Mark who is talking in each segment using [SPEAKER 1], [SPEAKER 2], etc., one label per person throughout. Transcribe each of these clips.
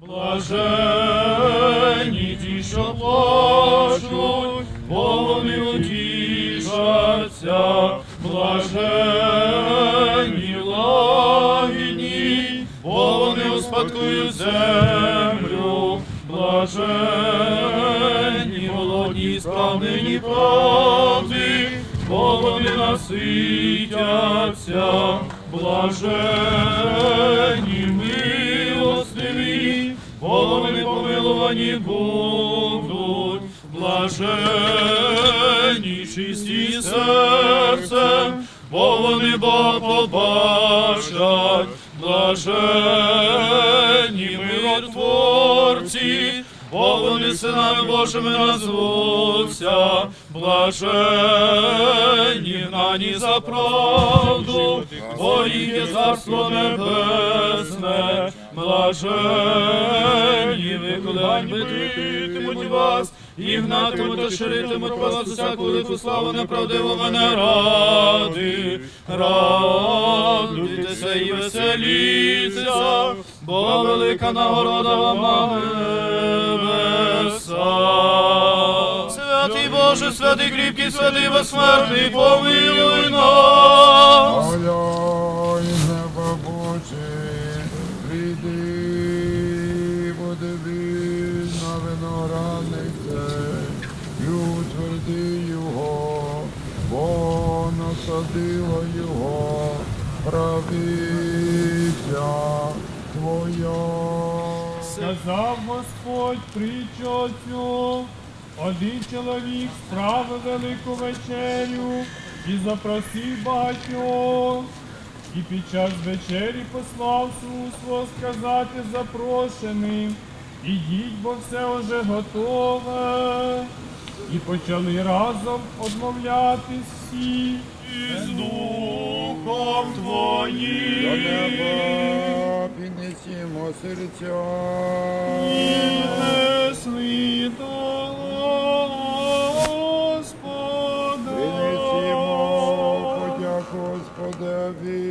[SPEAKER 1] Блажені ті, що плачуть, бо вони утішаться. Блажені лагідні, бо успадкують землю. Блажені голодні, справнені правди, бо вони наситяться. Блажені будуть. Блажені чисті серцем, бо вони Бога побачать. Блажені миротворці, бо вони синами Божими назвуться. Блажені гнані за правду, бо їх є царство небесне. Блажені ви, коли ганьби вас, і гнатимуть та ширитимуть про вас усяку велику славу неправдиво мене ради. Радуйтеся і веселіться, бо велика нагорода вам небеса. Святий Боже, святий кріпкий, святий безсмертний, помилуй нас.
[SPEAKER 2] Насадила його правиця твоя.
[SPEAKER 3] Сказав Господь притчу цю, один чоловік справив велику вечерю і запросив багатьох. І під час вечері послав сусло сказати запрошеним, ідіть, бо все уже готове. І почали разом одмовлятись всі.
[SPEAKER 1] З духом
[SPEAKER 2] До неба піднесімо серця.
[SPEAKER 3] Небесний до Господа.
[SPEAKER 2] Принесімо подяку Господеві.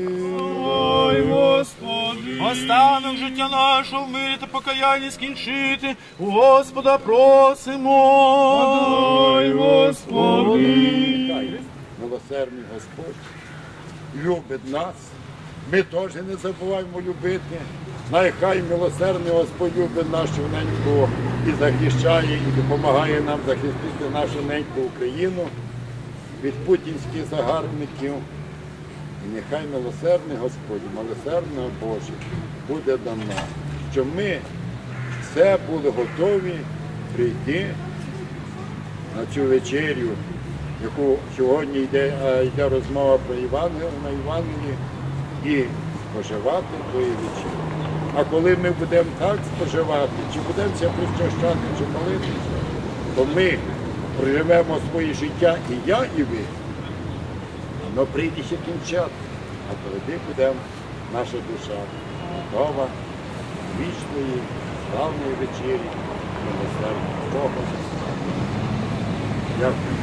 [SPEAKER 3] Ой, Господи.
[SPEAKER 1] Останок життя нашого в мирі та покаянні скінчити. У Господа просимо.
[SPEAKER 3] Ой, Господи.
[SPEAKER 2] Милосердний Господь любить нас. Ми теж не забуваємо любити. Нехай милосердний Господь любить нашу неньку і захищає, і допомагає нам захистити нашу неньку Україну від путінських загарбників. І нехай милосердний Господь, милосердний Боже буде до нас, щоб ми все були готові прийти на цю вечерю, яку сьогодні йде, е, йде розмова про Євангелію на Євангелії, і споживати твої вечері. А коли ми будемо так споживати, чи будемо це причащати, чи молитися, то ми проживемо своє життя і я, і ви. Воно прийде ще кінчати, а тоді будемо наша душа готова вічної, славної вечері, милосердя Бога. Дякую.